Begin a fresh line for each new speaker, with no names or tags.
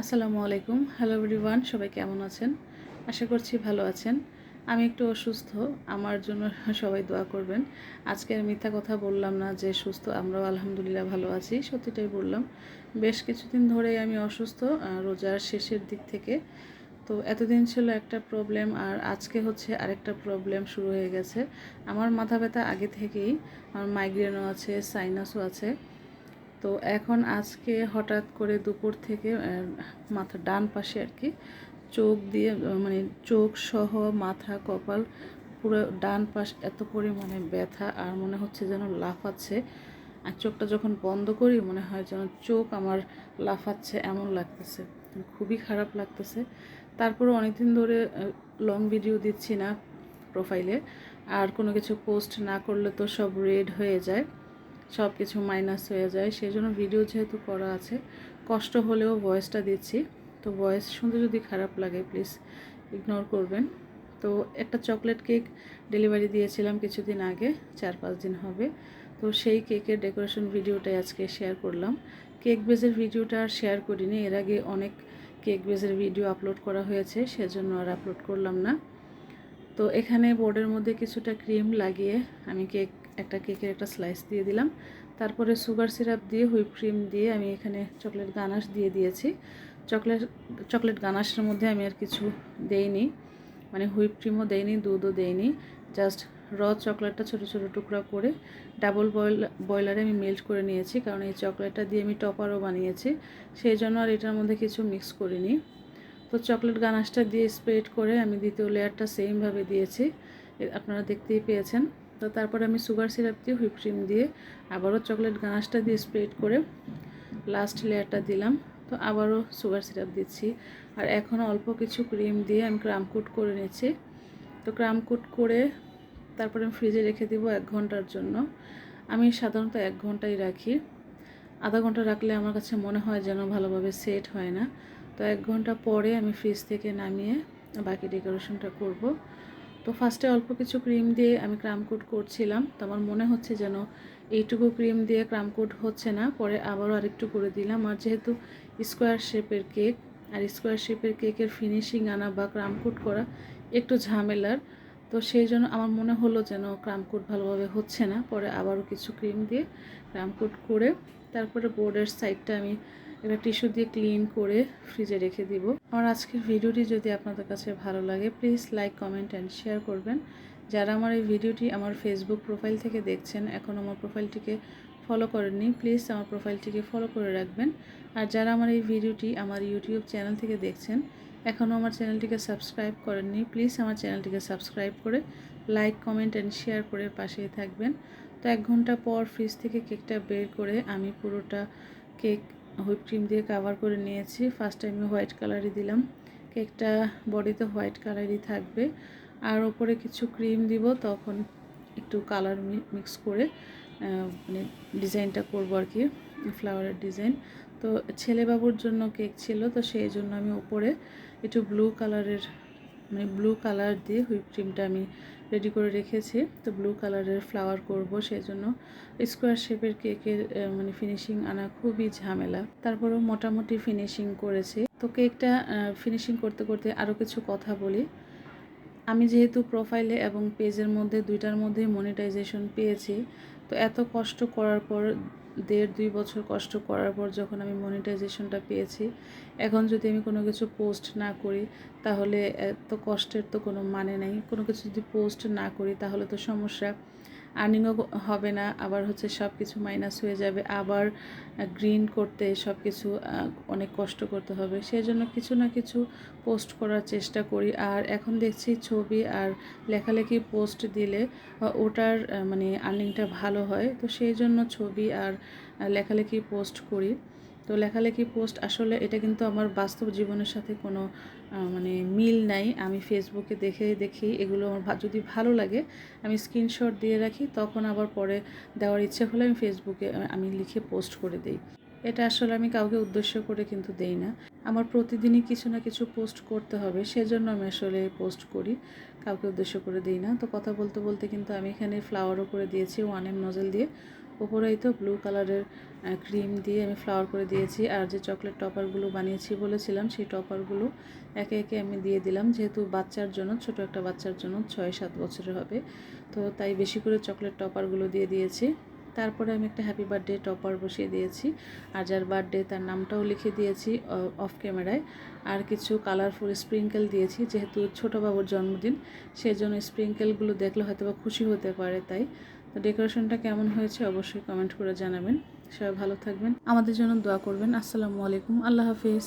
আসসালামু আলাইকুম। Hello everyone সবাই কেমন আছেন? আশা করছি ভালো আছেন। আমি একটু অসুস্থ, আমার জন্য সবাই দোয়া করবেন। আজকে আর মিথ্যা কথা বললাম না যে সুস্থ, আমরাও আলহামদুলিল্লাহ ভালো আছি, সত্যিটাই বললাম। বেশ কিছুদিন ধরেই আমি অসুস্থ রোজার শেষের দিক থেকে। তো এতদিন ছিল একটা প্রবলেম আর আজকে হচ্ছে আরেকটা প্রবলেম শুরু হয়ে গেছে। আমার মাথা ব্যথা আগে থেকেই, আমার মাইগ্রেনও আছে সাইনাসও আছে। তো এখন আজকে হঠাৎ করে দুপুর থেকে মাথা ডান পাশে আর কি, চোখ দিয়ে মানে চোখ সহ মাথা কপাল পুরো ডান পাশ এত পরিমাণে ব্যথা আর মনে হচ্ছে যেন লাফাচ্ছে। আর চোখটা যখন বন্ধ করি মনে হয় যেন চোখ আমার লাফাচ্ছে এমন লাগতেছে, খুবই খারাপ লাগতেছে। তারপরে অনেকদিন ধরে লং ভিডিও দিচ্ছি না প্রোফাইলে আর কোনো কিছু পোস্ট না করলে তো সব রেড হয়ে যায়। সব কিছু মাইনাস হয়ে যায়। সেই জন্য ভিডিও যেহেতু করা আছে, কষ্ট হলেও ভয়েসটা দিচ্ছি। তো ভয়েস শুনতে যদি খারাপ লাগে প্লিজ ইগনোর করবেন। তো একটা চকলেট কেক ডেলিভারি দিয়েছিলাম কিছুদিন আগে চার পাঁচ দিন হবে। তো সেই কেকের ডেকোরেশন ভিডিওটাই আজকে শেয়ার করলাম। কেক বেজের ভিডিওটা আর শেয়ার করিনি। এর আগে অনেক কেক বেজের ভিডিও আপলোড করা হয়েছে, সেজন্য আর আপলোড করলাম না। তো এখানে বোর্ডের মধ্যে কিছুটা ক্রিম লাগিয়ে আমি কেক একটা কেকের একটা স্লাইস দিয়ে দিলাম। তারপরে সুগার সিরাপ দিয়ে হুইপ ক্রিম দিয়ে আমি এখানে চকলেট গানাশ দিয়ে দিয়েছি। চকলেট চকলেট গানাশের মধ্যে আমি আর কিছু দেইনি। মানে হুইপ ক্রিমও দেইনি, দুধও দেইনি। জাস্ট র চকলেটটা ছোটো ছোটো টুকরা করে ডাবল বয়েল বয়লারে আমি মেল্ট করে নিয়েছি। কারণ এই চকলেটটা দিয়ে আমি টপারও বানিয়েছি। সেই জন্য আর এটার মধ্যে কিছু মিক্স করিনি। তো চকলেট গানাশটা দিয়ে স্প্রেড করে আমি দ্বিতীয় লেয়ারটা সেমভাবে দিয়েছি। আপনারা দেখতেই পেয়েছেন। তো তারপরে আমি সুগার সিরাপ দিয়ে হুইপ ক্রিম দিয়ে আবারও চকলেট গানাশটা দিয়ে স্প্রেড করে লাস্ট লেয়ারটা দিলাম। তো আবারও সুগার সিরাপ দিচ্ছি। আর এখনও অল্প কিছু ক্রিম দিয়ে আমি ক্রাম কুট করে নিচ্ছি। তো ক্রাম কুট করে তারপরে আমি ফ্রিজে রেখে দিব এক ঘণ্টার জন্য। আমি সাধারণত এক ঘন্টাই রাখি। আধা ঘণ্টা রাখলে আমার কাছে মনে হয় যেন ভালোভাবে সেট হয় না। তো এক ঘণ্টা পরে আমি ফ্রিজ থেকে নামিয়ে বাকি ডেকোরেশনটা করব। তো ফার্স্টে অল্প কিছু ক্রিম দিয়ে আমি ক্রাম কোট করছিলাম। তো আমার মনে হচ্ছে যেন এইটুকু ক্রিম দিয়ে ক্রাম কোট হচ্ছে না। পরে আবারও আরেকটু করে দিলাম। আর যেহেতু স্কোয়ার শেপের কেক আর স্কোয়ার শেপের কেকের ফিনিশিং আনা বা ক্রাম কোট করা একটু ঝামেলার, তো সেই জন্য আমার মনে হলো যেন ক্রাম কোট ভালোভাবে হচ্ছে না। পরে আবারও কিছু ক্রিম দিয়ে ক্রাম কোট করে তারপরে বোর্ডের সাইডটা আমি একটা টিস্যু দিয়ে ক্লিন করে ফ্রিজে রেখে দিব। আমার আজকের ভিডিওটি যদি আপনাদের কাছে ভালো লাগে, please like, comment and share করবেন। যারা আমার এই ভিডিওটি আমার ফেসবুক প্রোফাইল থেকে দেখছেন, এখন আমার প্রোফাইলটিকে ফলো করেননি, প্লিজ আমার প্রোফাইলটিকে ফলো করে রাখবেন। আর যারা আমার এই ভিডিওটি আমার ইউটিউব চ্যানেল থেকে দেখছেন এখনও আমার চ্যানেলটিকে সাবস্ক্রাইব করেননি, প্লিজ আমার চ্যানেলটিকে সাবস্ক্রাইব করে লাইক কমেন্ট অ্যান্ড শেয়ার করে পাশেই থাকবেন। তো এক ঘণ্টা পর ফ্রিজ থেকে কেকটা বের করে আমি পুরোটা কেক হুইপ ক্রিম দিয়ে কাভার করে নিয়েছি। ফার্স্ট টাইমে হোয়াইট কালারই দিলাম। কেকটা বডিতে হোয়াইট কালারই থাকবে। আর ওপরে কিছু ক্রিম দিব, তখন একটু কালার মিক্স করে মানে ডিজাইনটা করব আর কি ফ্লাওয়ারের ডিজাইন তো ছেলেবাবুর জন্য কেক ছিল, তো সেই জন্য আমি ওপরে একটু ব্লু কালারের মানে ব্লু কালার দিয়ে হুইপ ক্রিমটা আমি রেডি করে রেখেছি। তো ব্লু কালারের ফ্লাওয়ার করব সেই জন্য স্কোয়ার শেপের কেকের মানে ফিনিশিং আনা খুবই ঝামেলা। তারপরেও মোটামুটি ফিনিশিং করেছি। তো কেকটা ফিনিশিং করতে করতে আরও কিছু কথা বলি। আমি যেহেতু প্রোফাইলে এবং পেজের মধ্যে দুইটার মধ্যেই মনিটাইজেশন পেয়েছি, তো এত কষ্ট করার পর দেড় দুই বছর কষ্ট করার পর যখন আমি মনিটাইজেশনটা পেয়েছি, এখন যদি আমি কোনো কিছু পোস্ট না করি, তাহলে এত কষ্টের তো কোনো মানে নেই। কোনো কিছু যদি পোস্ট না করি, তাহলে তো সমস্যা। আর্নিংও হবে না, আবার হচ্ছে সব কিছু মাইনাস হয়ে যাবে, আবার গ্রিন করতে সব কিছু অনেক কষ্ট করতে হবে। সেই জন্য কিছু না কিছু পোস্ট করার চেষ্টা করি। আর এখন দেখছি ছবি আর লেখালেখি পোস্ট দিলে ওটার মানে আর্নিংটা ভালো হয়। তো সেই জন্য ছবি আর লেখালেখি পোস্ট করি। তো লেখালেখি পোস্ট আসলে এটা কিন্তু আমার বাস্তব জীবনের সাথে কোনো মানে মিল নাই। আমি ফেসবুকে দেখে দেখি এগুলো আমার যদি ভালো লাগে আমি স্ক্রিনশট দিয়ে রাখি, তখন আবার পরে দেওয়ার ইচ্ছে হলে আমি ফেসবুকে আমি লিখে পোস্ট করে দিই। এটা আসলে আমি কাউকে উদ্দেশ্য করে কিন্তু দেই না। আমার প্রতিদিনই কিছু না কিছু পোস্ট করতে হবে, সেজন্য আমি আসলে পোস্ট করি, কাউকে উদ্দেশ্য করে দিই না। তো কথা বলতে বলতে কিন্তু আমি এখানে ফ্লাওয়ারও করে দিয়েছি ওয়ান এম নজেল দিয়ে। ওপরেই তো ব্লু কালারের ক্রিম দিয়ে আমি ফ্লাওয়ার করে দিয়েছি। আর যে চকলেট টপারগুলো বানিয়েছি বলেছিলাম, সেই টপারগুলো একে একে আমি দিয়ে দিলাম। যেহেতু বাচ্চার জন্য, ছোট একটা বাচ্চার জন্য ছয় সাত বছরের হবে, তো তাই বেশি করে চকলেট টপারগুলো দিয়ে দিয়েছি। তারপরে আমি একটা হ্যাপি বার্থডে টপার বসিয়ে দিয়েছি। আর যার বার্থডে তার নামটাও লিখে দিয়েছি অফ ক্যামেরায় আর কিছু কালারফুল স্প্রিঙ্কেল দিয়েছি, যেহেতু ছোটো বাবুর জন্মদিন সেই জন্য স্প্রিঙ্কেলগুলো দেখলে হয়তো বা খুশি হতে পারে তাই। তো ডেকোরেশনটা কেমন হয়েছে অবশ্যই কমেন্ট করে জানাবেন। সবাই ভালো থাকবেন। আমাদের জন্য দোয়া করবেন। আসসালামু আলাইকুম। আল্লাহ হাফিজ।